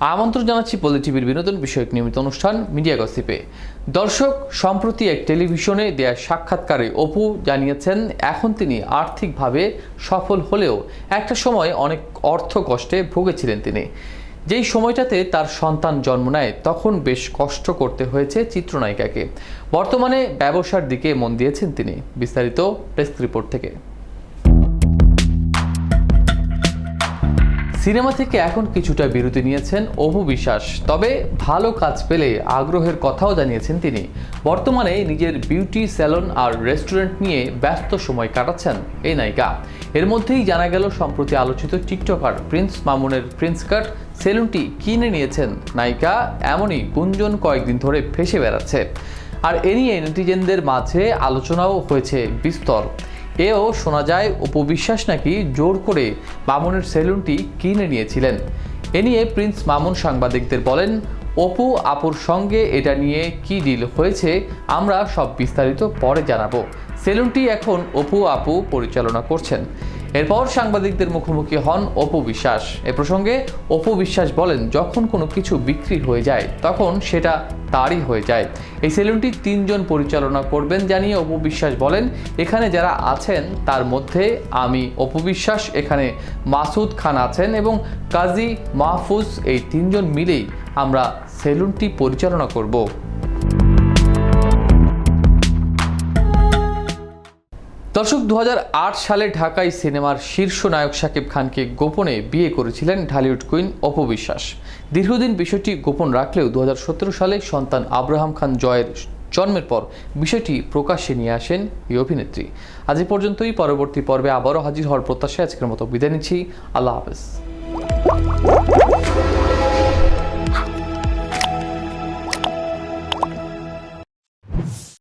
আমন্ত্রণ জানাচ্ছি পলি টিভির বিনোদন বিষয়ক নিয়মিত অনুষ্ঠান, মিডিয়া গসিপে। দর্শক, সম্প্রতি এক টেলিভিশনে দেয়া সাক্ষাৎকারে অপু জানিয়েছেন, এখন তিনি আর্থিকভাবে সফল হলেও একটা সময় অনেক অর্থ কষ্টে ভুগেছিলেন তিনি। যেই সময়টাতে তার সন্তান জন্ম নেয়, তখন বেশ কষ্ট করতে হয়েছে চিত্রনায়িকাকে। বর্তমানে ব্যবসার দিকে মন দিয়েছেন তিনি। বিস্তারিত ডেস্ক রিপোর্ট থেকে। সিনেমা থেকে এখন কিছুটা বিরতি নিয়েছেন অপু বিশ্বাস। তবে ভালো কাজ পেলে আগ্রহের কথাও জানিয়েছেন তিনি। বর্তমানে নিজের বিউটি স্যালন আর রেস্টুরেন্ট নিয়ে ব্যস্ত সময় কাটাচ্ছেন এই নায়িকা। এর মধ্যেই জানা গেল, সম্প্রতি আলোচিত টিকটকার প্রিন্স মামুনের প্রিন্স কাট সেলুনটি কিনে নিয়েছেন নায়িকা। এমনই গুঞ্জন কয়েকদিন ধরে ফেসে বেড়াচ্ছে। আর এ নিয়ে নেটিজেনদের মাঝে আলোচনাও হয়েছে বিস্তর। এও শোনা যায় উপবিশ্বাস নাকি জোর করে মামুনের সেলুনটি কিনে নিয়েছিলেন। এ নিয়ে প্রিন্স মামুন সাংবাদিকদের বলেন, অপু, আপুর সঙ্গে এটা নিয়ে কি ডিল হয়েছে আমরা সব বিস্তারিত পরে জানাব। সেলুনটি এখন অপু আপু পরিচালনা করছেন। এরপর সাংবাদিকদের মুখোমুখি হন অপু বিশ্বাস। এ প্রসঙ্গে অপু বিশ্বাস বলেন, যখন কোনো কিছু বিক্রি হয়ে যায়, তখন সেটা তারই হয়ে যায়। এই সেলুনটি তিনজন পরিচালনা করবেন জানিয়ে অপু বিশ্বাস বলেন, এখানে যারা আছেন, তার মধ্যে আমি, অপু বিশ্বাস, এখানে মাসুদ খান আছেন এবং কাজী মাহফুজ, এই তিনজন মিলেই আমরা সেলুনটি পরিচালনা করব। দর্শক দু হাজার আট সালে ঢাকায় সিনেমার শীর্ষ নায়ক শাকিব খানকে গোপনে বিয়ে করেছিলেন ঢালিউড কুইন অপবিশ্বাস দীর্ঘদিন বিষয়টি গোপন রাখলেও দু হাজার সতেরো সালে সন্তান আব্রাহাম খান জয়ের জন্মের পর বিষয়টি প্রকাশ্যে নিয়ে আসেন এই অভিনেত্রী। আজ পর্যন্তই, পরবর্তী পর্বে আবারও হাজির হওয়ার প্রত্যাশায় আজকের মতো বিদায় নিচ্ছি। আল্লাহ হাফেজ।